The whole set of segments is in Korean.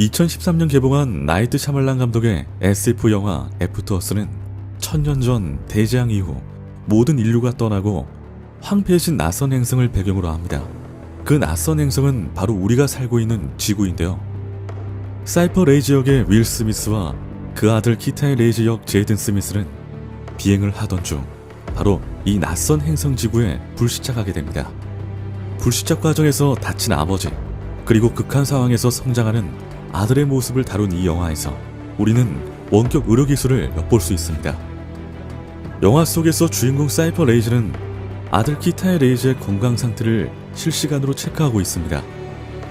2013년 개봉한 나이트 샤말란 감독의 SF 영화 애프터스는 천년 전 대재앙 이후 모든 인류가 떠나고 황폐해진 낯선 행성을 배경으로 합니다. 그 낯선 행성은 바로 우리가 살고 있는 지구인데요. 사이퍼 레이지 역의 윌 스미스와 그 아들 키타의 레이지 역 제이든 스미스는 비행을 하던 중 바로 이 낯선 행성 지구에 불시착하게 됩니다. 불시착 과정에서 다친 아버지 그리고 극한 상황에서 성장하는 아들의 모습을 다룬 이 영화에서 우리는 원격 의료 기술을 엿볼 수 있습니다. 영화 속에서 주인공 사이퍼 레이즈는 아들 키타의 레이즈의 건강 상태를 실시간으로 체크하고 있습니다.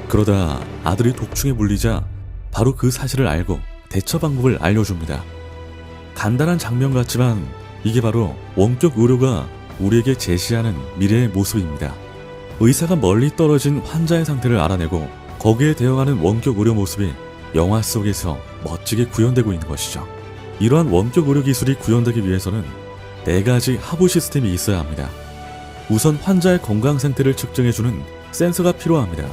그러다 아들이 독충에 물리자 바로 그 사실을 알고 대처 방법을 알려줍니다. 간단한 장면 같지만 이게 바로 원격 의료가 우리에게 제시하는 미래의 모습입니다. 의사가 멀리 떨어진 환자의 상태를 알아내고 거기에 대응하는 원격 의료 모습이 영화 속에서 멋지게 구현되고 있는 것이죠. 이러한 원격 의료 기술이 구현되기 위해서는 네 가지 하부 시스템이 있어야 합니다. 우선 환자의 건강 상태를 측정해주는 센서가 필요합니다.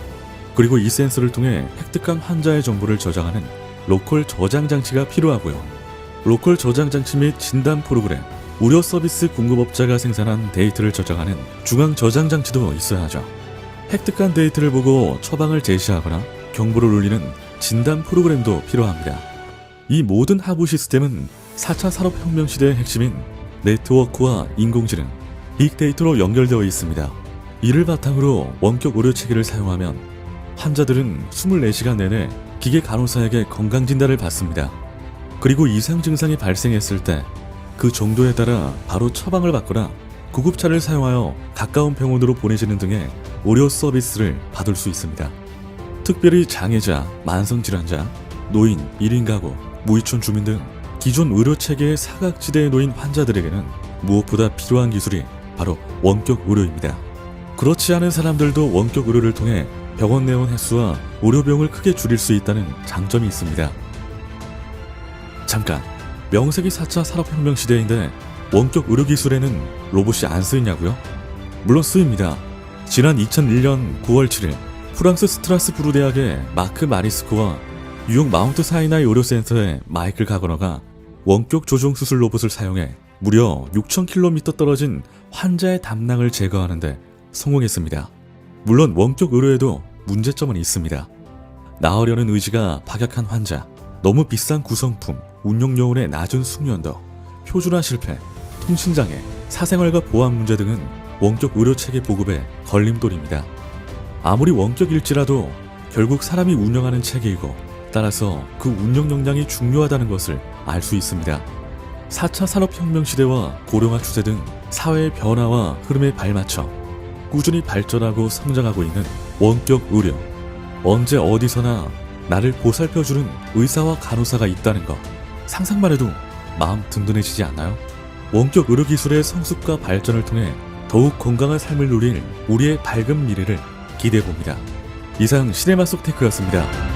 그리고 이 센서를 통해 획득한 환자의 정보를 저장하는 로컬 저장 장치가 필요하고요. 로컬 저장 장치 및 진단 프로그램, 의료 서비스 공급업자가 생산한 데이터를 저장하는 중앙 저장 장치도 있어야 하죠. 획득한 데이터를 보고 처방을 제시하거나 경보를 울리는 진단 프로그램도 필요합니다. 이 모든 하부 시스템은 4차 산업혁명 시대의 핵심인 네트워크와 인공지능, 빅데이터로 연결되어 있습니다. 이를 바탕으로 원격 의료 체계를 사용하면 환자들은 24시간 내내 기계 간호사에게 건강 진단을 받습니다. 그리고 이상 증상이 발생했을 때 그 정도에 따라 바로 처방을 받거나 구급차를 사용하여 가까운 병원으로 보내지는 등의 의료 서비스를 받을 수 있습니다. 특별히 장애자, 만성질환자, 노인, 1인 가구, 무이촌 주민 등 기존 의료 체계의 사각지대에 놓인 환자들에게는 무엇보다 필요한 기술이 바로 원격 의료입니다. 그렇지 않은 사람들도 원격 의료를 통해 병원 내원 횟수와 의료비용을 크게 줄일 수 있다는 장점이 있습니다. 잠깐, 명세기 4차 산업혁명 시대인데 원격 의료 기술에는 로봇이 안 쓰이냐고요? 물론 쓰입니다. 지난 2001년 9월 7일 프랑스 스트라스부르 대학의 마크 마리스코와 뉴욕 마운트 사이나이 의료센터의 마이클 가거너가 원격 조종 수술 로봇을 사용해 무려 6,000km 떨어진 환자의 담낭을 제거하는데 성공했습니다. 물론 원격 의료에도 문제점은 있습니다. 나으려는 의지가 박약한 환자, 너무 비싼 구성품, 운용 요원의 낮은 숙련도, 표준화 실패, 통신장애, 사생활과 보안 문제 등은 원격 의료 체계 보급의 걸림돌입니다. 아무리 원격일지라도 결국 사람이 운영하는 체계이고 따라서 그 운영 역량이 중요하다는 것을 알 수 있습니다. 4차 산업혁명 시대와 고령화 추세 등 사회의 변화와 흐름에 발맞춰 꾸준히 발전하고 성장하고 있는 원격 의료. 언제 어디서나 나를 보살펴주는 의사와 간호사가 있다는 것. 상상만 해도 마음 든든해지지 않나요? 원격 의료 기술의 성숙과 발전을 통해 더욱 건강한 삶을 누릴 우리의 밝은 미래를 기대해 봅니다. 이상 시네마 속 테크였습니다.